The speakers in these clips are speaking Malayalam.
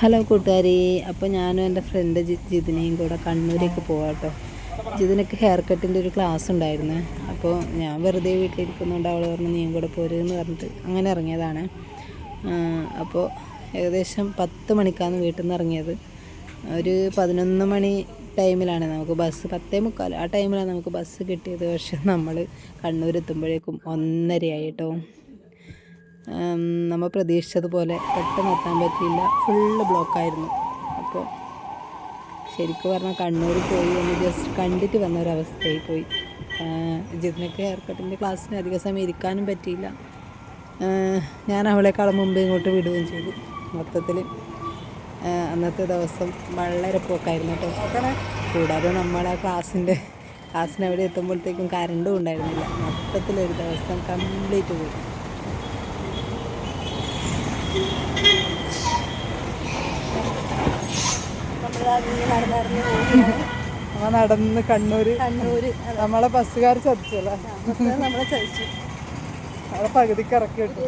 ഹലോ കൂട്ടുകാരി അപ്പോൾ ഞാനും എന്റെ ഫ്രണ്ട് ജിതിനെയും കൂടെ കണ്ണൂരേക്ക് പോവാട്ടോ. കേട്ടോ ജിതിനൊക്കെ ഹെയർ കട്ടിന്റെ ഒരു ക്ലാസ് ഉണ്ടായിരുന്നു. അപ്പോൾ ഞാൻ വെറുതെ വീട്ടിലിരിക്കുന്നുണ്ട് അവൾ പറഞ്ഞു നീയും കൂടെ പോരുമെന്ന് പറഞ്ഞിട്ട് അങ്ങനെ ഇറങ്ങിയതാണ്. അപ്പോൾ ഏകദേശം പത്ത് മണിക്കാണ് വീട്ടിൽ നിന്ന് ഇറങ്ങിയത്. ഒരു പതിനൊന്ന് മണി ടൈമിലാണ് നമുക്ക് ബസ് പത്തേ മുക്കാൽ ആ ടൈമിലാണ് നമുക്ക് ബസ് കിട്ടിയത്. പക്ഷെ നമ്മൾ കണ്ണൂർ എത്തുമ്പോഴേക്കും ഒന്നരയായി കേട്ടോ ഉം, നമ്മൾ പ്രതീക്ഷിച്ചതുപോലെ പെട്ടെന്ന് എത്താൻ പറ്റിയില്ല. ഫുള്ള് ബ്ലോക്കായിരുന്നു അപ്പോൾ ശരിക്കും പറഞ്ഞാൽ കണ്ണൂർ പോയി എന്ന് ജസ്റ്റ് കണ്ടിട്ട് വന്ന ഒരവസ്ഥയായി പോയി ജിതിനൊക്കെ ഹെയർ ക്ലാസ്സിന് അധിക സമയം ഇരിക്കാനും പറ്റിയില്ല. ഞാൻ അവളെക്കാളും മുമ്പേ ഇങ്ങോട്ട് വിടുകയും ചെയ്തു. മൊത്തത്തിൽ അന്നത്തെ ദിവസം വളരെ പോക്കായിരുന്നു കേട്ടോ. കൂടാതെ നമ്മളെ ക്ലാസ്സിന്റെ ക്ലാസ്സിന് അവിടെ എത്തുമ്പോഴത്തേക്കും കറണ്ടും ഉണ്ടായിരുന്നില്ല. മൊത്തത്തിലൊരു ദിവസം കംപ്ലീറ്റ് പോയി. നടന്ന് കണ്ണൂര്. കണ്ണൂര് നമ്മളെ ബസ്സുകാർ ചതിച്ചല്ലേ? നമ്മളെ ചതിച്ചു. നമ്മളെ പകുതിക്ക് ഇറക്കി വിട്ടു.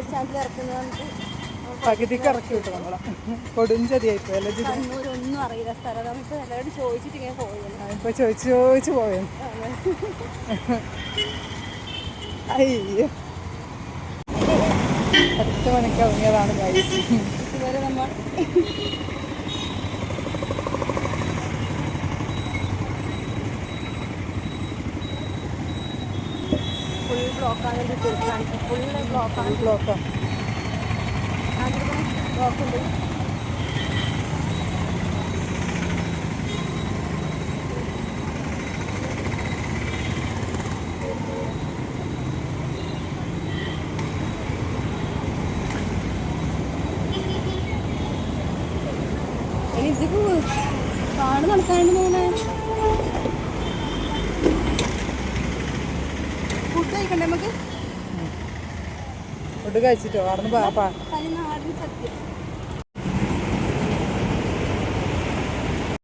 പകുതിക്ക് ഇറക്കി വിട്ടു നമ്മളെ. കൊടും ചതിയായിപ്പോ അല്ലെ ഒന്നും അറിയില്ല സ്ഥലം. നമുക്ക് എല്ലാവരോടും ചോദിച്ചിട്ട് ഇങ്ങനെ ഇപ്പൊ ചോദിച്ചു ചോദിച്ചു പോയോ അയ്യോ. പത്ത് മണിക്ക് ഇറങ്ങിയതാണ് ഗൈസ് ഇതുവരെ നമ്മൾ ഫുൾ ബ്ലോക്കാണ് തീർക്കാണ് ഫുള്ള് ബ്ലോക്കാണ് ബ്ലോക്കാണ് ബ്ലോക്ക് കാണ് നടക്കാണ്ട് തോന്നേ ഫുഡ് കഴിക്കണ്ടേ നമുക്ക്? ഫുഡ് കഴിച്ചിട്ടോ അവിടെ പാപ്പാ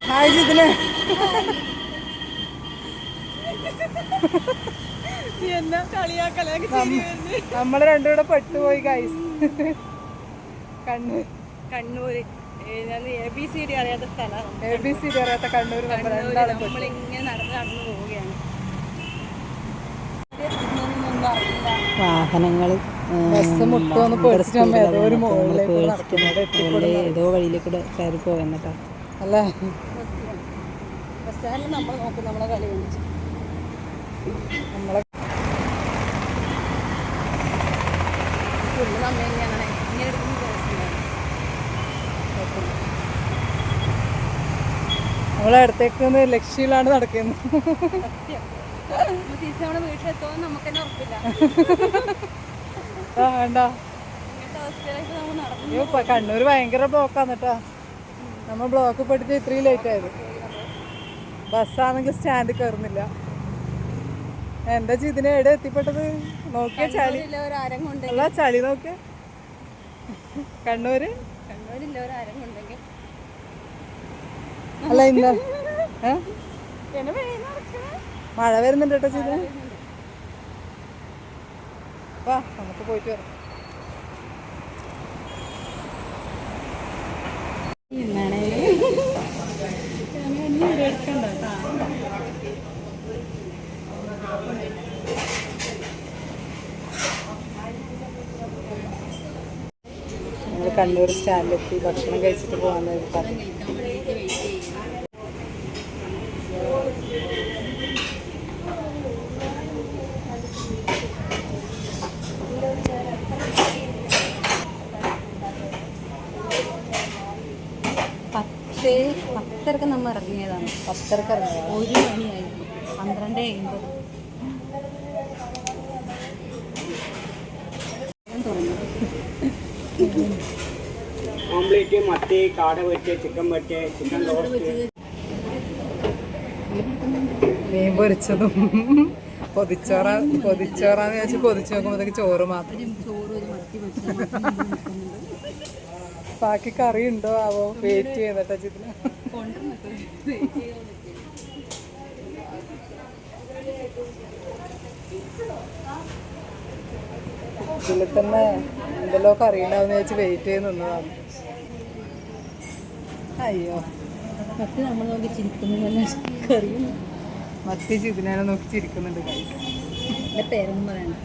ഹായ് ജിതിന്. എന്നാ കളിയാക്കലൊക്കെ നമ്മൾ രണ്ടും കൂടെ പെട്ടുപോയി guys Kannur Kannur. A B C D അറിയാത്ത സ്ഥലമാണ്. എ ബി സി അറിയാത്ത കണ്ണൂർ നമ്മളിങ്ങനെ നടന്ന് പോവുകയാണ്. വാഹനങ്ങൾ ഏതോ വഴിയിലേക്കൂടെ കയറി പോയെന്നിട്ടാ അല്ലേ? നമ്മൾ നോക്കും നമ്മളെ കളി നമ്മളെ ഫുള്ള് നമ്മ ഇങ്ങനെ ഇങ്ങനെ എടുക്കുന്ന ദിവസം നമ്മളെ അടുത്തേക്ക് ലക്ഷ്യയിലാണ് നടക്കുന്നത് വേണ്ട. അയ്യോ കണ്ണൂർ ഭയങ്കര ബ്ലോക്കാണ് കേട്ടോ നമ്മ ബ്ലോക്ക് പെട്ടിട്ട് ഇത്രയും ലേറ്റ് ആയത്. ബസ്സാണെങ്കിൽ സ്റ്റാൻഡിൽ കയറുന്നില്ല എന്താ ചെയ്ത് എവിടെ എത്തിപ്പെട്ടത്? നോക്കിയ ചളി. അല്ല ചളി നോക്കിയ. കണ്ണൂര്? അല്ല ഇന്ന മഴ വരുന്നുണ്ട് കേട്ടോ ചെയ്ത്. വാ നമുക്ക് പോയിട്ട് വരാം. നമ്മൾ കണ്ണൂർ സ്റ്റാൻഡിലെത്തി ഭക്ഷണം കഴിച്ചിട്ട് പോകാൻ പറഞ്ഞു. പത്ത് പത്തരക്ക് നമ്മൾ ഇറങ്ങിയതാണ്. പത്തരക്ക് ഇറങ്ങിയത്? ഒരു മണിയായി. പന്ത്രണ്ട് അമ്പത് ഓംലേറ്റ് മത്തി കാട വെറ്റ് ചിക്കൻ വെറ്റ് ചിക്കൻ മീൻ പൊരിച്ചതും. പൊതിച്ചോറ പൊതിച്ചോറാന്ന് വെച്ച് പൊതിച്ചു നോക്കുമ്പോഴത്തേക്ക് ചോറ് മാത്രം. ബാക്കി കറി ഉണ്ടോ ആവോ? വെയിറ്റ് ചെയ്തിട്ടാ ചിത്ര. ഇതിൽ തന്നെ എന്തെല്ലോ കറി ഉണ്ടാവുന്ന വെച്ച് വെയിറ്റ് ചെയ്ത് അയ്യോ. മത്തി നമ്മൾ നോക്കി ചിരിക്കുന്നതല്ല കറിയും. മത്തി ചിതിനാനെ നോക്കി ചിരിക്കുന്നുണ്ട്. എന്റെ പേരൊന്നും പറയണ്ട.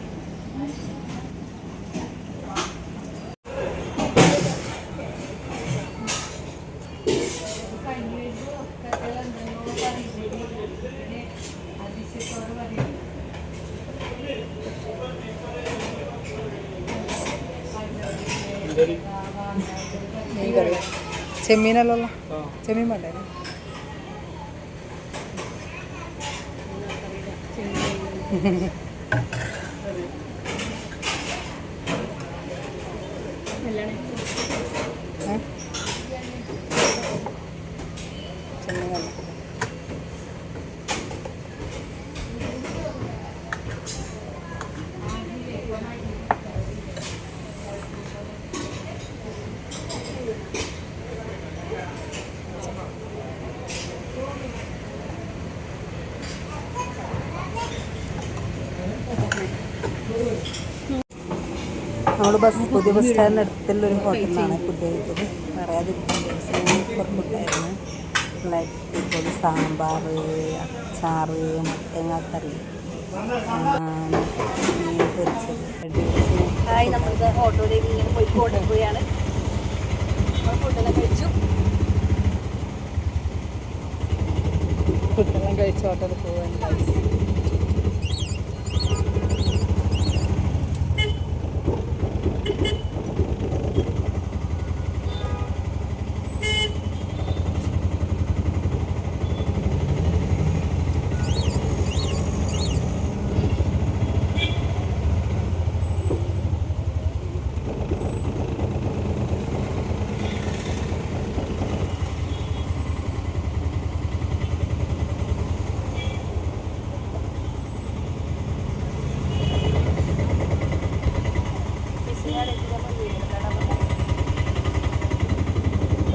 Thank കറി ചെമ്മീനല്ലല്ലോ. ചെമ്മീൻ വേണ്ടേ ഏ? നമ്മൾ ബസ് പുതിയ ബസ് സ്റ്റാൻഡിന് അടുത്തുള്ള ഒരു ഹോട്ടലാണ് ഫുഡ് കഴിച്ചത്. പറയാതിരിക്കാൻ സൂപ്പർ ഫുഡായിരുന്നു സാമ്പാർ അച്ചാർ മത്തങ്ങാക്കറി മീൻ പൊരിച്ചത്. ഹായ് നമ്മൾക്ക് ഇങ്ങനെ ഫുഡെല്ലാം കഴിച്ചു. ഫുഡെല്ലാം കഴിച്ച് ഹോട്ടലിൽ പോകാൻ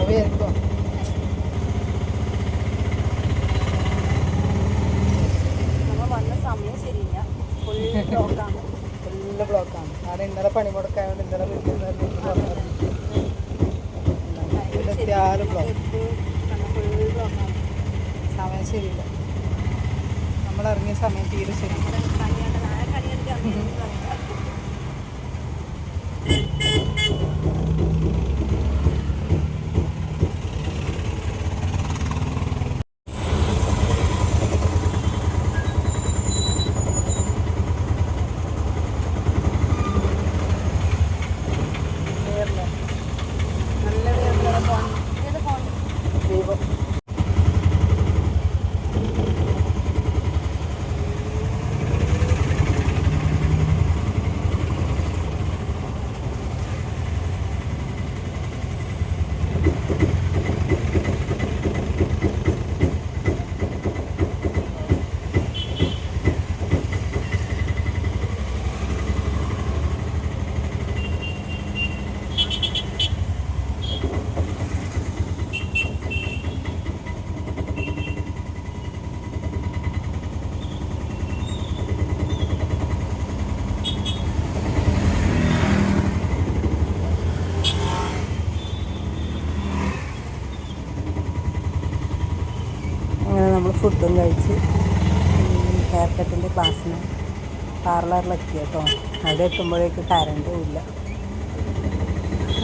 ആയിരിക്കും നമ്മൾ വന്ന സമയം ശരിയില്ല ഫുൾ ബ്ലോക്കാണ് ഫുള്ള് ബ്ലോക്കാണ് ഞാൻ ഇന്നലെ പണി മുടക്കായതുകൊണ്ട് ഇന്നലെ വീട്ടിൽ എത്തിയാലും ബ്ലോക്ക് ഫുൾ ബ്ലോക്കാണ് സമയം ശരിയില്ല. നമ്മൾ ഇറങ്ങിയ സമയം തീരെ ശരിയില്ല. ഫുഡും കഴിച്ച് ഹെയർ കട്ടിന്റെ ക്ലാസ്സിന് പാർലറിലെത്തി കേട്ടോ അവിടെ എത്തുമ്പോഴേക്ക് കരണ്ടും ഇല്ല.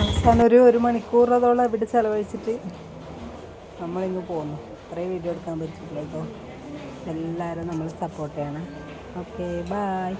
അവസാനം ഒരു ഒരു മണിക്കൂറോളം ഇവിടെ ചിലവഴിച്ചിട്ട് നമ്മളിങ്ങ് പോന്നു. ഇത്രയും വീഡിയോ എടുക്കാൻ പറ്റില്ല കേട്ടോ. എല്ലാവരും നമ്മൾ സപ്പോർട്ട് ചെയ്യണം. Okay bye